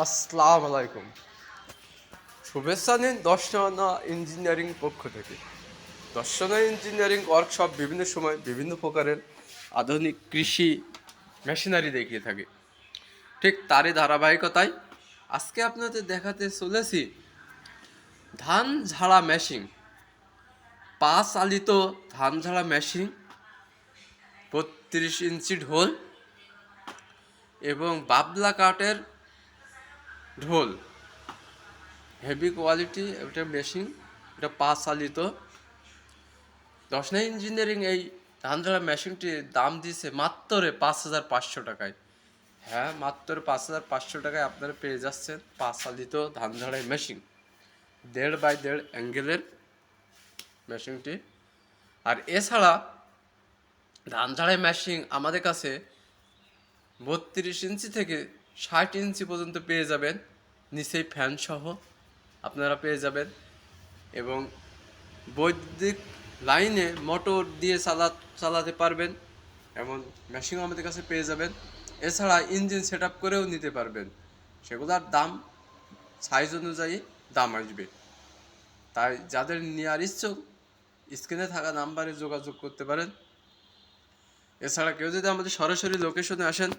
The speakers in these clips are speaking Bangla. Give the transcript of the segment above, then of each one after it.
আসসালামু আলাইকুম। শুভেচ্ছা নিন দর্শনা ইঞ্জিনিয়ারিং পক্ষ থেকে। দর্শনা ইঞ্জিনিয়ারিং ওয়ার্কশপ বিভিন্ন সময় বিভিন্ন প্রকারের আধুনিক কৃষি মেশিনারি দেখিয়ে থাকে। ঠিক তারই ধারাবাহিকতায় আজকে আপনাদের দেখাতে চলেছি ধান ঝাড়া মেশিন পা চালিত ধান ঝাড়া মেশিন বত্রিশ ইঞ্চি ঢোল এবং বাবলা কাঠের ঢোল। হেভি কোয়ালিটি একটা মেশিন এটা পা চালিত দশনা ইঞ্জিনিয়ারিং এই ধান ঝাড়া মেশিনটির দাম দিয়েছে মাত্র পাঁচ হাজার পাঁচশো টাকায়। হ্যাঁ মাত্র পাঁচ হাজার পাঁচশো টাকায় আপনারা পেয়ে যাচ্ছেন পা চালিত ধান ঝাড়াই মেশিন দেড় বাই দেড় অ্যাঙ্গেলের মেশিনটি আর এছাড়া ধান ঝাড়াই মেশিন আমাদের কাছে বত্রিশ ইঞ্চি থেকে ষাট ইঞ্চি পর্যন্ত পেয়ে যাবেন। নিচেই ফ্যান সহ আপনারা পেয়ে যাবেন। এবং বৈদ্যুতিক লাইনে মোটর দিয়ে চালা, চালাতে পারবেন এমন মেশিনও আমাদের কাছে পেয়ে যাবেন। এছাড়া ইঞ্জিন সেট করেও নিতে পারবেন। সেগুলোর দাম সাইজ অনুযায়ী দাম আসবে। তাই যাদের নেওয়ার ইচ্ছুক স্ক্রিনে থাকা নাম্বারে যোগাযোগ করতে পারেন। এছাড়া কেউ যদি আমাদের সরাসরি লোকেশনে আসেন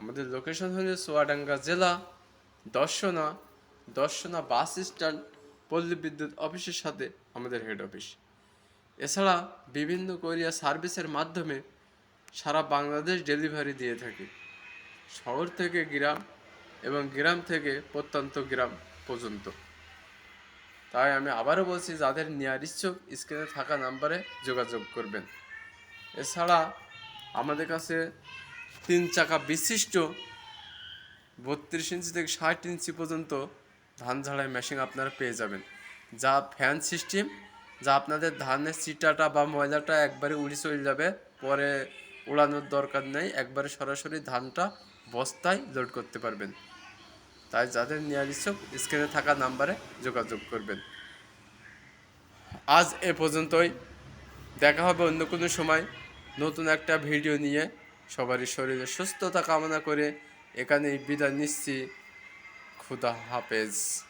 আমাদের লোকেশন হলো সোয়াডাঙ্গা জেলা, দর্শনা দর্শনা বাস স্ট্যান্ড, পল্লী বিদ্যুৎ অফিসের সাথে আমাদের হেড অফিস এছাড়া বিভিন্ন কোরিয়া সার্ভিসের মাধ্যমে সারা বাংলাদেশ ডেলিভারি দিয়ে থাকি। শহর থেকে গ্রাম এবং গ্রাম থেকে প্রত্যন্ত গ্রাম পর্যন্ত। তাই আমি আবারও বলছি, যাদের নেওয়ার ইচ্ছুক স্ক্রিনে থাকা নাম্বারে যোগাযোগ করবেন। এছাড়া আমাদের কাছে তিন চাকা বিশিষ্ট বত্রিশ ইঞ্চি থেকে ষাট ইঞ্চি পর্যন্ত ধান ঝাড়াই মেশিন আপনারা পেয়ে যাবেন। যা ফ্যান সিস্টেম যা আপনাদের ধানের চিটাটা বা ময়লাটা একবারে উড়ে চলে যাবে, পরে উড়ানোর দরকার নেই, একবারে সরাসরি ধানটা বস্তায় লোড করতে পারবেন। তাই যাদের নেওয়ার ইচ্ছুক স্ক্রিনে থাকা নাম্বারে যোগাযোগ করবেন। আজ এ পর্যন্তই। দেখা হবে অন্য কোনো সময়। নতুন একটা ভিডিও নিয়ে। সবারই শরীরে সুস্থতা কামনা করে এখানেই বিদায় নিচ্ছি। খুদা হাফেজ।